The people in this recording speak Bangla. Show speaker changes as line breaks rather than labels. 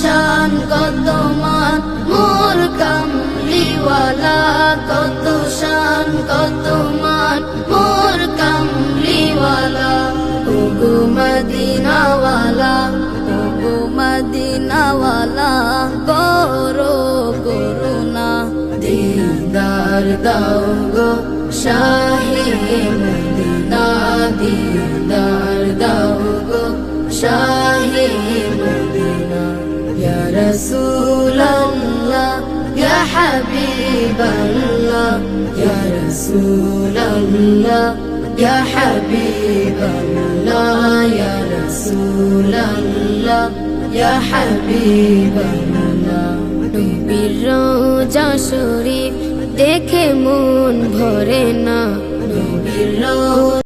শান, কত মান, মোর কামলিওয়ালা। কত শান, কত মান, মোর কামলিওয়ালা। ওগো মদিনাওয়ালা ওগো মদিনাওয়ালা, করো করুণা। দিদার দাও গো শাহে মদিনা, দিদার দাও গো শাহে মদিনা। ইয়া রাসূলাল্লাহ ইয়া হাবিবাল্লাহ ইয়া রাসূলাল্লাহ ইয়া হাবিবাল্লাহ ইয়া রাসূলাল্লাহ ইয়া হাবিবাল্লাহ নবীর রোজা শরীফ দেখে মন ভরে না।